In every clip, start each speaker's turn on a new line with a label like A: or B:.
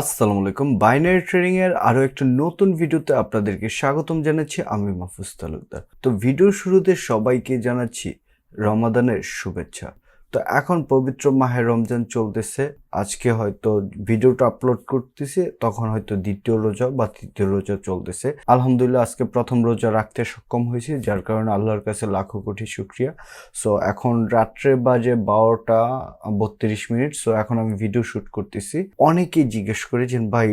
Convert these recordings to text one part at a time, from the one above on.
A: আসসালামু আলাইকুম। Binary trading এর আরও একটা নতুন ভিডিওতে আপনাদেরকে স্বাগতম জানাচ্ছি। আমি মাহফুজ তালুকদার। তো ভিডিও শুরুতে সবাইকে জানাচ্ছি রমাদানের শুভেচ্ছা। তো এখন পবিত্র মাহে রমজান চলতেছে। আজকে হয়তো ভিডিওটা আপলোড করতেছে, তখন হয়তো দ্বিতীয় রোজা বা তৃতীয় রোজা চলতেছে। আলহামদুলিল্লাহ, আজকে প্রথম রোজা রাখতে সক্ষম হয়েছে, যার কারণে আল্লাহর কাছে লাখো কোটি শুক্রিয়া। সো এখন রাত্রে বাজে বারোটা বত্রিশ মিনিট সো এখন আমি ভিডিও শুট করতেছি। অনেকেই জিজ্ঞেস করেছেন ভাই,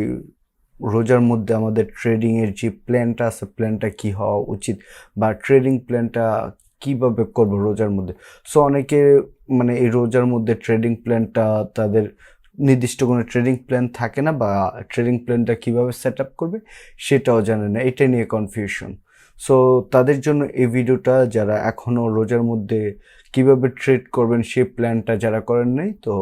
A: রোজার মধ্যে আমাদের ট্রেডিং এর যে প্ল্যানটা আছে প্ল্যানটা কি হওয়া উচিত? বা ট্রেডিং প্ল্যানটা কীভাবে করব রোজার মধ্যে? সো অনেকে মানে এই রোজার মধ্যে ট্রেডিং প্ল্যানটা তাদের নির্দিষ্ট কোনো ট্রেডিং প্ল্যান থাকে না বা ট্রেডিং প্ল্যানটা কীভাবে সেট আপ করবে সেটাও জানে না। এটা নিয়ে কনফিউশন সো তাদের জন্য এই ভিডিওটা যারা এখনও রোজার মধ্যে কীভাবে ট্রেড করবেন সেই প্ল্যানটা যারা করেন নাই, তো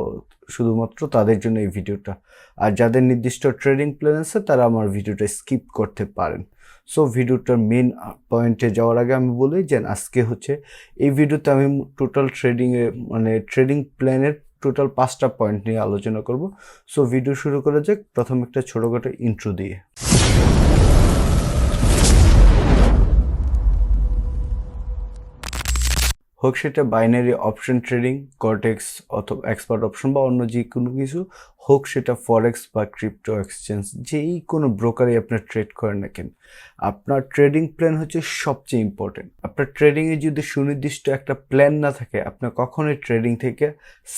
A: শুধুমাত্র তাদের জন্য এই ভিডিওটা। আর যাদের নির্দিষ্ট ট্রেডিং প্ল্যান আছে, তারা আমার ভিডিওটা স্কিপ করতে পারেন। সো ভিডিওটার মেন পয়েন্টে যাওয়ার আগে আমি বলি যে, আজকে হচ্ছে এই ভিডিওতে আমি টোটাল ট্রেডিংয়ে মানে ট্রেডিং প্ল্যানের টোটাল পাঁচটা পয়েন্ট নিয়ে আলোচনা করব। সো ভিডিও শুরু করা যাক। প্রথম একটা ছোটোখাটো ইন্ট্রো দিয়ে। হোক সেটা বাইনারি অপশন ট্রেডিং, কর্টেক্স অথবা এক্সপার্ট অপশন বা অন্য যে কোনো কিছু, হোক সেটা ফরেক্স বা ক্রিপ্টো এক্সচেঞ্জ, যেই কোনো ব্রোকারে আপনার ট্রেড করেন না কেন। আপনার ট্রেডিং প্ল্যান হচ্ছে সবচেয়ে ইম্পর্টেন্ট। আপনার ট্রেডিংয়ে যদি সুনির্দিষ্ট একটা প্ল্যান না থাকে আপনার কখনোই ট্রেডিং থেকে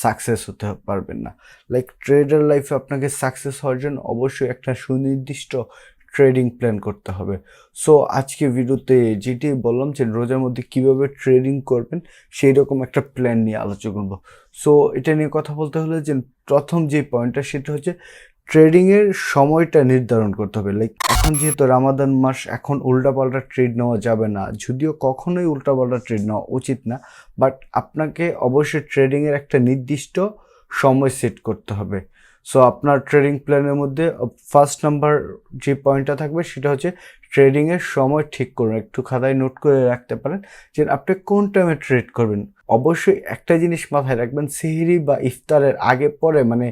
A: সাকসেস হতে পারবেন না। লাইক ট্রেডার লাইফে আপনাকে সাকসেস হওয়ার জন্য অবশ্যই একটা সুনির্দিষ্ট ট্রেডিং প্ল্যান করতে হবে। সো আজকে ভিডিওতে যেটি বললাম যে রোজার মধ্যে কীভাবে ট্রেডিং করবেন সেই রকম একটা প্ল্যান নিয়ে আলোচনা করব। সো এটা নিয়ে কথা বলতে হলে যে প্রথম যে পয়েন্টটা সেটা হচ্ছে ট্রেডিংয়ের সময়টা নির্ধারণ করতে হবে। লাইক এখন যেহেতু রামাদান মাস, এখন উল্টাপাল্টা ট্রেড নেওয়া যাবে না। যদিও কখনোই উল্টাপাল্টা ট্রেড নেওয়া উচিত না বাট আপনাকে অবশ্যই ট্রেডিংয়ের একটা নির্দিষ্ট সময় সেট করতে হবে। সো আপনার ট্রেডিং প্ল্যানের মধ্যে ফার্স্ট নাম্বার যে পয়েন্টটা থাকবে সেটা হচ্ছে ট্রেডিংয়ের সময় ঠিক করুন। একটু খাতায় নোট করে রাখতে পারেন যে আপনি কোন টাইমে ট্রেড করবেন। অবশ্যই একটা জিনিস মাথায় রাখবেন, সেহেরি বা ইফতারের আগে পরে মানে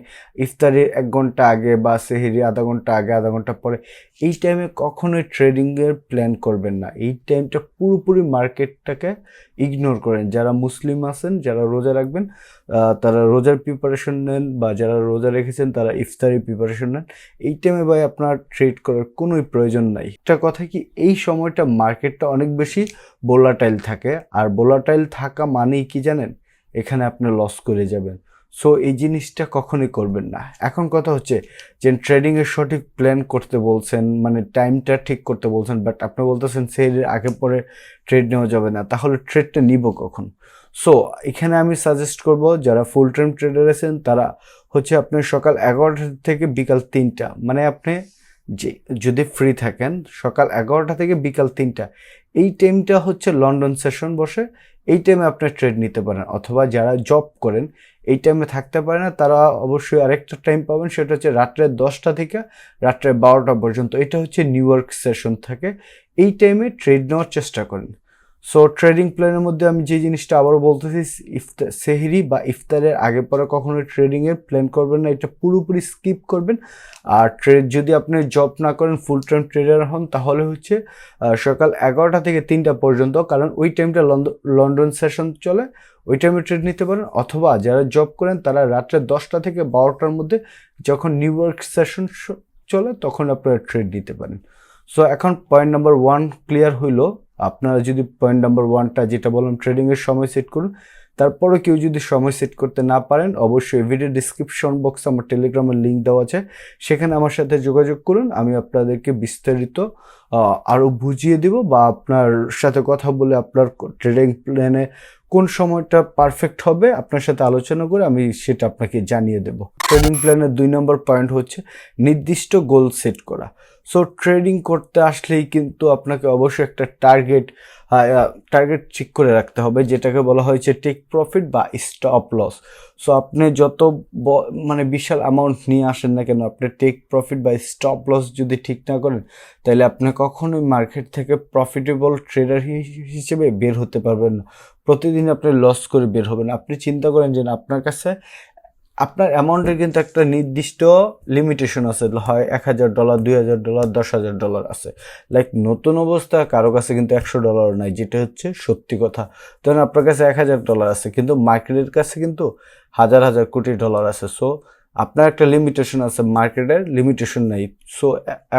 A: ইফতারের এক ঘণ্টা আগে বা সেহেরি আধা ঘণ্টা আগে, আধা ঘণ্টা পরে, এই টাইমে কখনোই ট্রেডিংয়ের প্ল্যান করবেন না। এই টাইমটা পুরোপুরি মার্কেটটাকে ইগনোর করেন। যারা মুসলিম আছেন, যারা রোজা রাখবেন তারা রোজার প্রিপারেশন নেন বা যারা রোজা রেখেছেন, তারা ইফতারি প্রিপারেশন নেন। এই টাইমে ভাই আপনার ট্রেড করার কোনোই প্রয়োজন নাই। একটা কথা কি, এই সময়টা মার্কেটটা অনেক বেশি বোলাটাইল থাকে। আর বোলাটাইল থাকা মানেই কি জানেন? এখানে আপনি লস করে যাবেন। সো এই জিনিসটা কখনোই করবেন না। এখন কথা হচ্ছে যে ট্রেডিংয়ের সঠিক প্ল্যান করতে বলছেন মানে টাইমটা ঠিক করতে বলছেন বাট আপনি বলতেছেন সেই আগে পরে ট্রেড নেওয়া যাবে না, তাহলে ট্রেডটা নিব কখন? সো এখানে আমি সাজেস্ট করব, যারা ফুল টাইম ট্রেডার আছেন, তারা হচ্ছে আপনার সকাল এগারোটা থেকে বিকাল তিনটা মানে আপনি যে, যদি ফ্রি থাকেন, সকাল এগারোটা থেকে বিকাল তিনটা, এই টাইমটা হচ্ছে লন্ডন সেশন বসে, এই টাইমে আপনার ট্রেড নিতে পারেন, অথবা যারা জব করেন, এই টাইমে থাকতে পারে না, তারা অবশ্যই আরেকটা টাইম পাবেন, সেটা হচ্ছে রাত্রে দশটা থেকে রাত্রে বারোটা পর্যন্ত, এটা হচ্ছে নিউ ইয়র্ক সেশন থাকে, এই টাইমে ট্রেড নেওয়ার চেষ্টা করেন। সো ট্রেডিং প্ল্যানের মধ্যে আমি যে জিনিসটা আবারও বলতেছি ইফতার সেহরি বা ইফতারের আগে পরে কখনো ট্রেডিংয়ের প্ল্যান করবেন না, এটা পুরোপুরি স্কিপ করবেন। আর ট্রেড যদি আপনি জব না করেন ফুল টাইম ট্রেডার হন, তাহলে হচ্ছে সকাল এগারোটা থেকে তিনটা পর্যন্ত, কারণ ওই টাইমটা লন্ডন সেশন চলে, ওই টাইমে ট্রেড নিতে পারেন। অথবা যারা জব করেন, তারা রাত্রে দশটা থেকে বারোটার মধ্যে যখন নিউ ইয়র্ক সেশন চলে, তখন আপনারা ট্রেড নিতে পারেন। সো এখন পয়েন্ট নাম্বার ওয়ান ক্লিয়ার হইল আপনারা যদি পয়েন্ট নাম্বার ওয়ানটা যেটা বললাম ট্রেডিংয়ের সময় সেট করুন তারপরে কেউ যদি সময় সেট করতে না পারেন, অবশ্যই ভিডিও ডিসক্রিপশন বক্সে আমার টেলিগ্রামের লিঙ্ক দেওয়া আছে। সেখানে আমার সাথে যোগাযোগ করুন, আমি আপনাদেরকে বিস্তারিত আরও বুঝিয়ে দিব বা আপনার সাথে কথা বলে আপনার ট্রেডিং প্ল্যানে কোন সময়টা পারফেক্ট হবে, আপনার সাথে আলোচনা করে আমি সেটা আপনাকে জানিয়ে দেব। ট্রেডিং প্ল্যানের দুই নম্বর পয়েন্ট হচ্ছে নির্দিষ্ট গোল সেট করা। সো ট্রেডিং করতে আসলেই কিন্তু আপনাকে অবশ্যই একটা টার্গেট টার্গেট ঠিক করে রাখতে হবে, যেটাকে বলা হয়েছে টেক প্রফিট বা স্টপ লস সো আপনি যত মানে বিশাল অ্যামাউন্ট নিয়ে আসেন না কেন, আপনি টেক প্রফিট বা স্টপ লস যদি ঠিক না করেন, তাহলে আপনি কখনোই মার্কেট থেকে প্রফিটেবল ট্রেডার হিসেবে বের হতে পারবেন না। প্রতিদিন আপনি লস করে বের হবেন। আপনি চিন্তা করেন যে আপনার কাছে আপনার অ্যামাউন্টের কিন্তু একটা নির্দিষ্ট লিমিটেশন আছে। হয় এক হাজার ডলার দুই হাজার ডলার দশ হাজার ডলার আছে। লাইক নতুন অবস্থা, কারও কাছে কিন্তু একশো ডলার নাই, যেটা হচ্ছে সত্যি কথা। ধরেন আপনার কাছে এক হাজার ডলার আছে, কিন্তু মার্কেটের কাছে কিন্তু হাজার হাজার কোটি ডলার আছে। সো আপনার একটা লিমিটেশন আছে মার্কেটের লিমিটেশন নাই। সো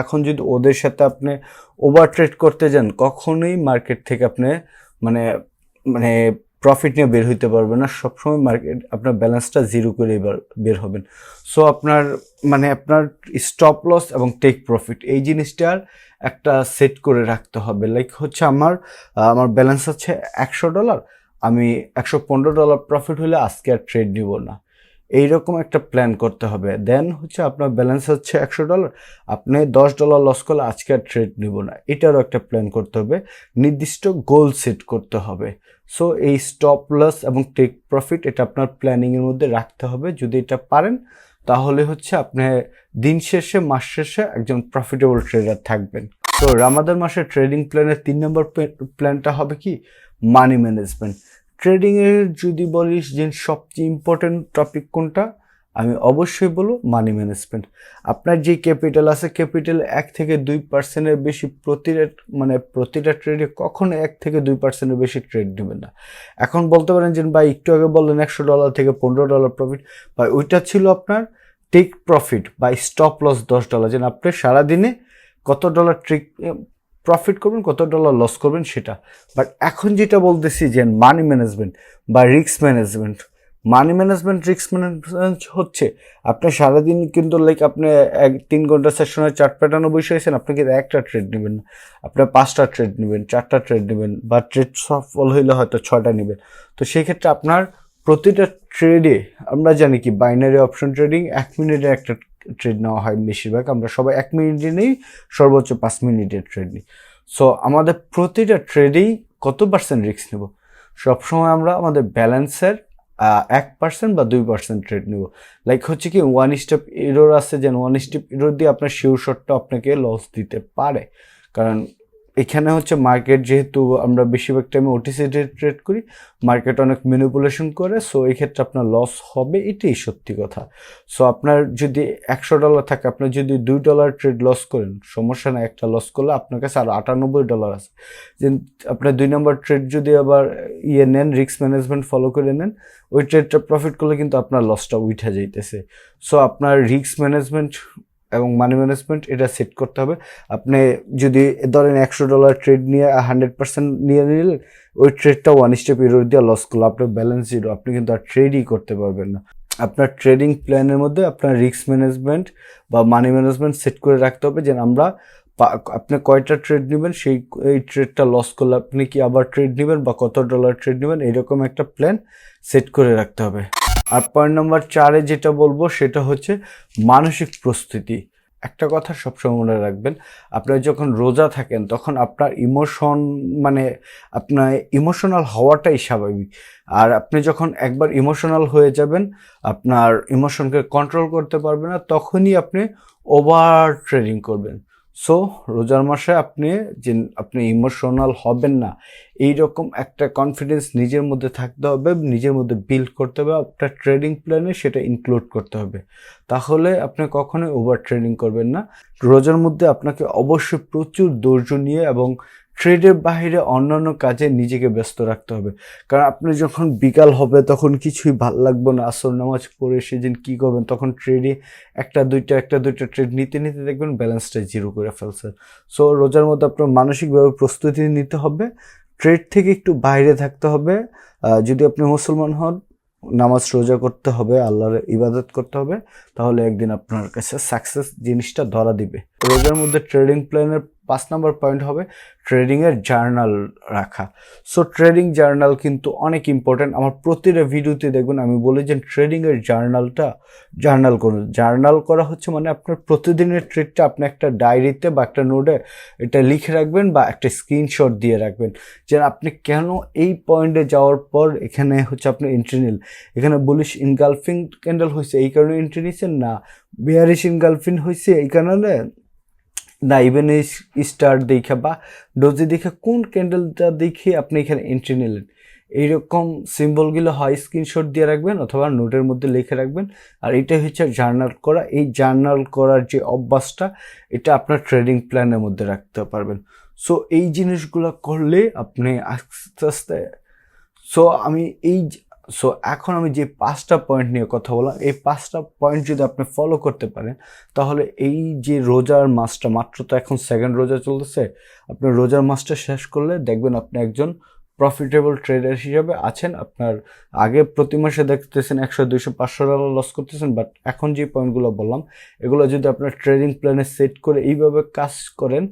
A: এখন যদি ওদের সাথে আপনি ওভার ট্রেড করতে যান, কখনোই মার্কেট থেকে আপনি মানে মানে প্রফিট নিয়ে বের হইতে পারবে না। সবসময় মার্কেট আপনার ব্যালেন্সটা জিরো করে এবার বের হবেন। সো আপনার মানে আপনার স্টপ লস এবং টেক প্রফিট এই জিনিসটার একটা সেট করে রাখতে হবে। লাইক হচ্ছে আমার আমার ব্যালেন্স আছে একশো ডলার আমি একশো পনেরো ডলার প্রফিট হলে আজকে আর ট্রেড নিব না। এইরকম একটা প্ল্যান করতে হবে। দেন হচ্ছে আপনার ব্যালেন্স হচ্ছে একশো ডলার আপনি দশ ডলার লস করলে আজকে আর ট্রেড নিব না। এটারও একটা প্ল্যান করতে হবে। নির্দিষ্ট গোল সেট করতে হবে। সো এই স্টপ লস এবং টেক প্রফিট এটা আপনার প্ল্যানিংয়ের মধ্যে রাখতে হবে। যদি এটা পারেন, তাহলে হচ্ছে আপনি দিন শেষে, মাস শেষে একজন প্রফিটেবল ট্রেডার থাকবেন। তো রামাদান মাসের ট্রেডিং প্ল্যানের তিন নম্বর প্ল্যানটা হবে কি? মানি ম্যানেজমেন্ট ট্রেডিংয়ের যদি বলিস যে সবচেয়ে ইম্পর্টেন্ট টপিক কোনটা, আমি অবশ্যই বলব মানি ম্যানেজমেন্ট আপনার যে ক্যাপিটাল আছে ক্যাপিটাল এক থেকে দুই পার্সেন্টের বেশি প্রতিটা মানে প্রতিটা ট্রেডে কখনো এক থেকে দুই পার্সেন্টের বেশি ট্রেড নেবেন না। এখন বলতে পারেন যে ভাই, একটু আগে বললেন একশো ডলার থেকে পনেরো ডলার প্রফিট বা ওইটা ছিল আপনার টেক প্রফিট বা স্টপ লস দশ ডলার যেন আপনি সারাদিনে কত ডলার ট্রিক প্রফিট করবেন, কত ডলার লস করবেন সেটা। বাট এখন যেটা বলতেছি যে মানি ম্যানেজমেন্ট বা risk management money management risk management হচ্ছে আপনি সারাদিন কিন্তু লাইক আপনি এক, তিন ঘণ্টা সেশনে চার প্যাটার্নে বসে আছেন, আপনি কিন্তু একটা ট্রেড নেবেন না। আপনি পাঁচটা ট্রেড নেবেন, চারটা ট্রেড নেবেন বা ট্রেড সফল হইলে হয়তো ছয়টা নেবেন। তো সেই ক্ষেত্রে আপনার প্রতিটা ট্রেডে আমরা জানি কি বাইনারি অপশন ট্রেডিং এক মিনিটে একটা ট্রেড নেওয়া হয় বেশিরভাগ। আমরা সবাই এক মিনিটে নেই, সর্বোচ্চ পাঁচ মিনিটের ট্রেড নিই। সো আমাদের প্রতিটা ট্রেডেই কত পার্সেন্ট রিস্ক নেব? সবসময় আমরা আমাদের ব্যালেন্সের এক পার্সেন্ট বা দুই পার্সেন্ট ট্রেড নেব। লাইক হচ্ছে কি ওয়ান স্টেপ ইরোর আছে যেন ওয়ান স্টেপ ইরোর দিয়ে আপনার শিওর শটটা আপনাকে লস দিতে পারে। কারণ এখানে হচ্ছে মার্কেট যেহেতু আমরা বেশিরভাগ টাইমে ওটিসি ট্রেড করি মার্কেট অনেক ম্যানিপুলেশন করে সো এই ক্ষেত্রে আপনার লস হবে, এটাই সত্যি কথা। সো আপনার যদি একশো ডলার থাকে, আপনি যদি দুই ডলার ট্রেড লস করেন, সমস্যা না একটা লস করলে আপনার কাছে আরও আটানব্বই ডলার আছে। আপনার দুই নম্বর ট্রেড যদি আবার ইয়ে নেন রিস্ক ম্যানেজমেন্ট ফলো করে নেন, ওই ট্রেডটা প্রফিট করলে কিন্তু আপনার লসটা উঠে যাইতেছে। সো আপনার রিস্ক ম্যানেজমেন্ট এবং মানি ম্যানেজমেন্ট এটা সেট করতে হবে। আপনি যদি ধরেন একশো ডলার ট্রেড নিয়ে হান্ড্রেড পার্সেন্ট নিয়ে নিলেন, ওই ট্রেডটা ওয়ান স্টেপ ইরোর দিয়ে লস করল। আপনার ব্যালেন্স জিরো আপনি কিন্তু আর ট্রেডই করতে পারবেন না। আপনার ট্রেডিং প্ল্যানের মধ্যে আপনার রিস্ক ম্যানেজমেন্ট বা মানি ম্যানেজমেন্ট সেট করে রাখতে হবে যে আমরা আপনি কয়টা ট্রেড নেবেন, সেই, এই ট্রেডটা লস করলে আপনি কি আবার ট্রেড নেবেন বা কত ডলার ট্রেড নেবেন, এরকম একটা প্ল্যান সেট করে রাখতে হবে। আর পয়েন্ট নাম্বার চারে যেটা বলব, সেটা হচ্ছে মানসিক প্রস্তুতি। একটা কথা সবসময় মনে রাখবেন আপনার যখন রোজা থাকেন, তখন আপনার ইমোশন মানে আপনার ইমোশনাল হওয়াটাই স্বাভাবিক। আর আপনি যখন একবার ইমোশনাল হয়ে যাবেন, আপনার ইমোশনকে কন্ট্রোল করতে পারবেন না, তখনই আপনি ওভার ট্রেডিং করবেন। সো রোজার মাসে আপনি যে আপনি ইমোশনাল হবেন না এই রকম একটা কনফিডেন্স নিজের মধ্যে থাকতে হবে, নিজের মধ্যে বিল্ড করতে হবে, আপনার ট্রেডিং প্ল্যানে সেটা ইনক্লুড করতে হবে। তাহলে আপনি কখনোই ওভার ট্রেডিং করবেন না। রোজার মধ্যে আপনাকে অবশ্যই প্রচুর ধৈর্য নিয়ে এবং ট্রেডের বাইরে অন্যান্য কাজে নিজেকে ব্যস্ত রাখতে হবে। কারণ আপনি যখন বিকাল হবে, তখন কিছুই ভালো লাগবে না। আসর নামাজ পড়ে সেদিন কী করবেন? তখন ট্রেডে একটা, দুইটা একটা, দুইটা ট্রেড নিতে নিতে দেখবেন ব্যালেন্সটা জিরো করে ফেলছে। সো রোজার মধ্যে আপনার মানসিকভাবে প্রস্তুতি নিতে হবে। ট্রেড থেকে একটু বাইরে থাকতে হবে। যদি আপনি মুসলমান হন, নামাজ রোজা করতে হবে, আল্লাহর ইবাদত করতে হবে, তাহলে একদিন আপনার কাছে সাকসেস জিনিসটা ধরা দিবে। রোজার মধ্যে ট্রেডিং প্ল্যানের পাঁচ নম্বর পয়েন্ট হবে ট্রেডিংয়ের জার্নাল রাখা। সো ট্রেডিং জার্নাল কিন্তু অনেক ইম্পর্ট্যান্ট আমার প্রতিটা ভিডিওতে দেখবেন আমি বলি যে ট্রেডিংয়ের জার্নালটা জার্নাল করুন। জার্নাল করা হচ্ছে মানে আপনার প্রতিদিনের ট্রেডটা আপনি একটা ডায়েরিতে বা একটা নোটে এটা লিখে রাখবেন বা একটা স্ক্রিনশট দিয়ে রাখবেন। যে আপনি কেন এই পয়েন্টে যাওয়ার পর এখানে হচ্ছে আপনি এন্ট্রি নিল। এখানে বলিস ইনগালফিং ক্যান্ডেল হয়েছে এই কারণে এন্ট্রি নিচ্ছেন না। বিয়ারিশ ইনগালফিং হয়েছে এই কারণে না ইভেন স্টার দেখে বা ডোজি দেখে কোন ক্যান্ডেলটা দেখে আপনি এখানে এন্ট্রি নিলেন? এইরকম সিম্বলগুলো হয় স্ক্রিনশট দিয়ে রাখবেন অথবা নোটের মধ্যে লিখে রাখবেন। আর এটাই হচ্ছে জার্নাল করা। এই জার্নাল করার যে অভ্যাসটা, এটা আপনার ট্রেডিং প্ল্যানের মধ্যে রাখতে পারবেন। সো এই জিনিসগুলো করলে আপনি আস্তে আস্তে সো আমি এই সো এখন আমি যে পাঁচটা পয়েন্ট নিয়ে কথা বললাম, এই পাঁচটা পয়েন্ট যদি আপনি ফলো করতে পারেন, তাহলে এই যে রোজার মাসটা, মাত্র তো এখন সেকেন্ড রোজা চলতেছে, আপনি রোজার মাসটা শেষ করলে দেখবেন আপনি একজন প্রফিটেবল ট্রেডার হিসাবে আছেন। আপনার আগে প্রতি মাসে দেখতেছেন একশো, দুইশো, পাঁচশো ডলার লস করতেছেন বাট এখন যে পয়েন্টগুলো বললাম, এগুলো যদি আপনার ট্রেডিং প্ল্যানে সেট করে এইভাবে কাজ করেন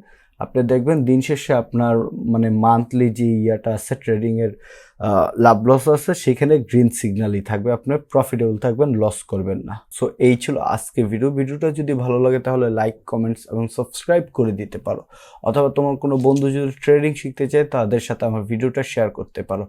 A: আপনি দেখবেন দিন শেষে আপনার মানে মান্থলি যে ইয়াটা আছে ট্রেডিংয়ের লাভ লস আছে, সেখানে গ্রিন সিগন্যালই থাকবে আপনার প্রফিটেবল থাকবেন লস করবেন না। সো এই ছিল আজকে ভিডিও ভিডিওটা যদি ভালো লাগে, তাহলে লাইক কমেন্টস এবং সাবস্ক্রাইব করে দিতে পারো। অথবা তোমার কোনো বন্ধু যদি ট্রেডিং শিখতে চায়, তাদের সাথে আমার ভিডিওটা শেয়ার করতে পারো।